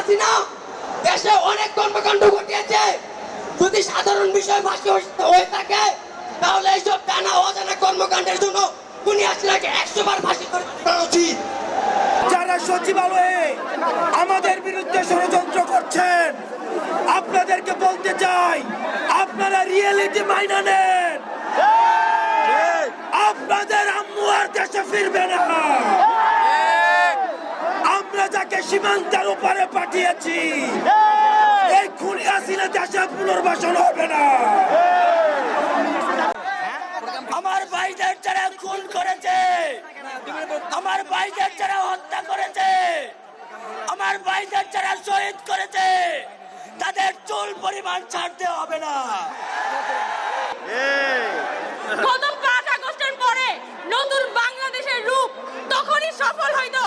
হাসিনা দেশে অনেক কর্মকাণ্ড ঘটিয়েছে। যদি সাধারণ বিষয় হয়ে থাকে, তাহলে এইসব জানা অজানা কর্মকাণ্ডের জন্য হাসিনাকে একশো বার ফাঁসি করে উচিত। যারা সচিবালয়ে আমাদের বিরুদ্ধে ষড়যন্ত্র করছেন, আপনাদেরকে বলতে চাই, আপনারা রিয়েলিটি মাইনা নেন। আপনাদের আম্মু আর দেশে ফিরবে না। সীমান্তের উপরে পাঠিয়েছি। এই খুনি হাসিনা দেশে পুনর্বাসন হবে না। আমার ভাইদের যারা খুন করেছে আমার ভাইদের যারা হত্যা করেছে আমার ভাইদের যারা শহীদ করেছে তাদের চুল পরিমাণ ছাড়তে হবে না। গত পাঁচ আগস্টের পরে নতুন বাংলাদেশের রূপ তখনই সফল হইতো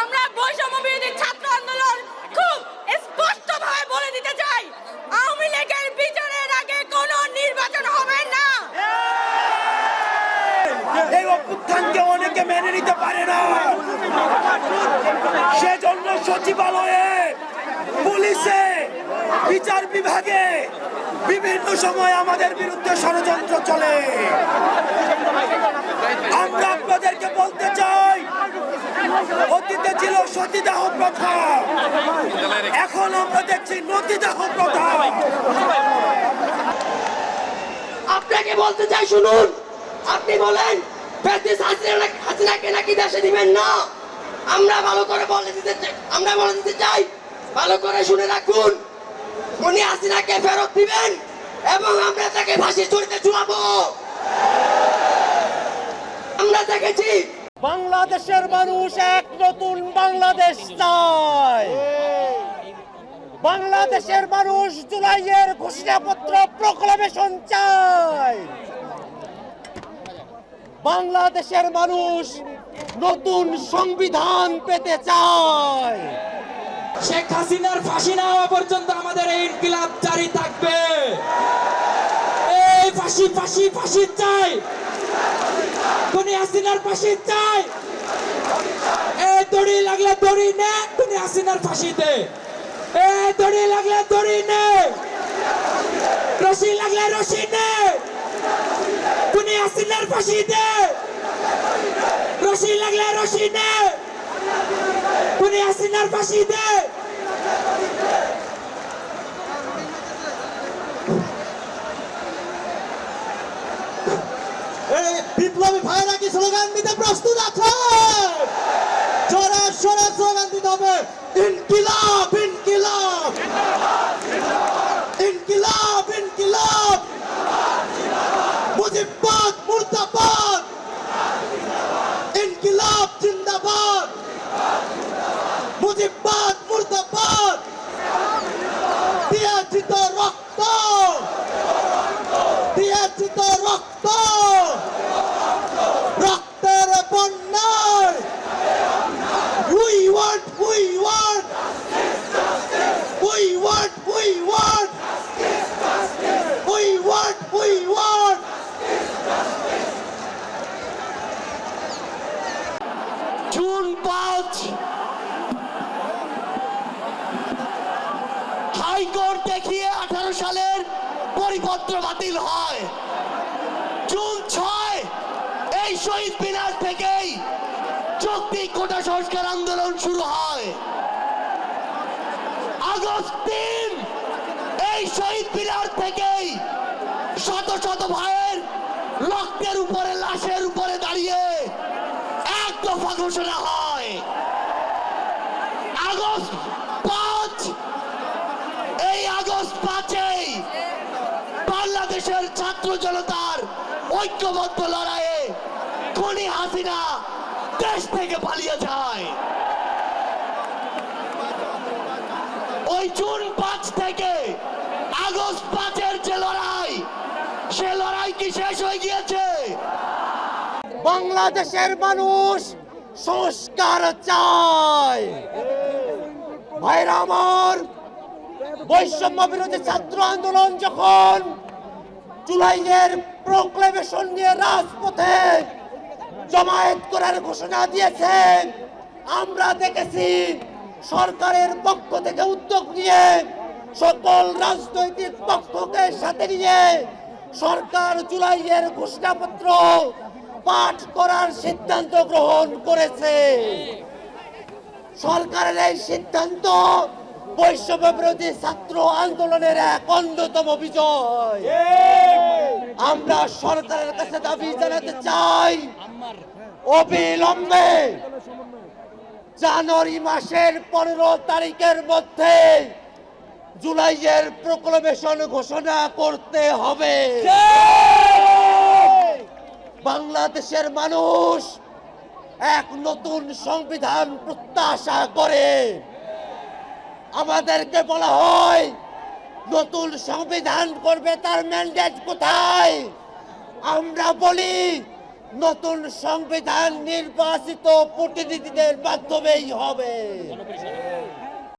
আমরা বৈষম্য ছাত্র আন্দোলন খুব স্পষ্টভাবে বলে দিতে চাই, আওয়ামী লীগের আগে কোনো নির্বাচন হবে না। এই অভ্যুত্থানকে অনেকে মেনে নিতে পারে না। সেজন্য সচিবালয়ে পুলিশে বিচার বিভাগে বিভিন্ন সময় আমাদের বিরুদ্ধে ষড়যন্ত্র চলে। আমরা আপনাদেরকে বলতে চাই, অতীতে ছিল সতীদাহ প্রথা, এখন আমরা দেখছি নদীদাহ প্রথা। আপনাকে বলতে চাই শুনুন? আপনি বলেন হাসিনাকে নাকি দেশে দিবেন না? আমরা ভালো করে বলে দিতে আমরা বলে দিতে চাই, ভালো করে শুনে রাখুন। উনি হাসিনাকে ফেরত দিবেন এবং আমরা তাকে ফাঁসি চড়িতে চুলাবো আমরা দেখেছি। বাংলাদেশের মানুষ এক নতুন বাংলাদেশ চায়। বাংলাদেশের মানুষ জুলাইয়ের ঘোষণাপত্র প্রক্লামেশন চায়। বাংলাদেশের মানুষ নতুন সংবিধান পেতে চায়। শেখ হাসিনার ফাঁসি না হওয়া পর্যন্ত আমাদের এই ইনকিলাব জারি থাকবে। এই ফাঁসি ফাঁসি ফাঁসি চাই। কোনি হাসিনার ফাঁসি চাই। এই দড়ি লাগলে দড়ি নে কোনি হাসিনার ফাঁসি দে। এই দড়ি লাগলে দড়ি নে। রশি লাগলে রশি নে। কোনি হাসিনার ফাঁসি দে। রশি লাগলে রশি নে। কোনি হাসিনার ফাঁসি দে বিপ্লবী ভাইরা কি স্লোগান দিতে প্রস্তুত আছে? জোরে, সোরে স্লোগান দিতে হবে। ইনকিলাব ইনকিলাব। ইনকিলাব ইনকিলাব। দিয়েছি তো রক্ত রক্তের বন্যায় we want we want we want we want we want we want June পাঁচ হাইকোর্ট দেখিয়ে আঠারো সালের পরিপত্র বাতিল হয়। জুন ছয়, এই শহীদ মিনার থেকেই যৌক্তিক কোটা সংস্কার আন্দোলন শুরু হয়। আগস্ট তিন, এই শহীদ মিনার থেকেই শত শত ভাইয়ের রক্তের উপরে, লাশের উপরে দাঁড়িয়ে এক দফা ঘোষণা হয়। আগস্ট পাঁচ এই আগস্ট পাঁচেই বাংলাদেশের ছাত্র জনতার ঐক্যবদ্ধ লড়াইয়ে খনি হাসিনা দেশ থেকে পালিয়ে যায়। ওই জুন পাঁচ থেকে আগস্ট পাঁচের যে লড়াই, সে লড়াই কি শেষ হয়ে গিয়েছে? বাংলাদেশের মানুষ সংস্কার চায়। ভাইরা আমার বৈষম্য বিরোধী ছাত্র আন্দোলন যখন জুলাইয়ের প্রোক্লেমেশন নিয়ে রাজপথে জমায়েত করার ঘোষণা দিয়েছেন আমরা দেখেছি সরকারের পক্ষ থেকে উদ্যোগ নিয়ে সকল রাজনৈতিক পক্ষকে সাথে নিয়ে সরকার জুলাইয়ের ঘোষণাপত্র পাঠ করার সিদ্ধান্ত গ্রহণ করেছে। সরকারের এই সিদ্ধান্ত বৈষম্য বিরোধী ছাত্র আন্দোলনের এক অন্যতম বিজয়। আমরা সরকারের কাছে দাবি জানাতে চাই অবিলম্বে জানুয়ারি মাসের পনেরো তারিখের মধ্যে জুলাইয়ের প্রোক্লেমেশন ঘোষণা করতে হবে। বাংলাদেশের মানুষ এক নতুন সংবিধান প্রত্যাশা করে। আমাদেরকে বলা হয়, নতুন সংবিধান করবে, তার ম্যান্ডেট কোথায়? আমরা বলি, নতুন সংবিধান নির্বাচিত প্রতিনিধিদের মাধ্যমেই হবে।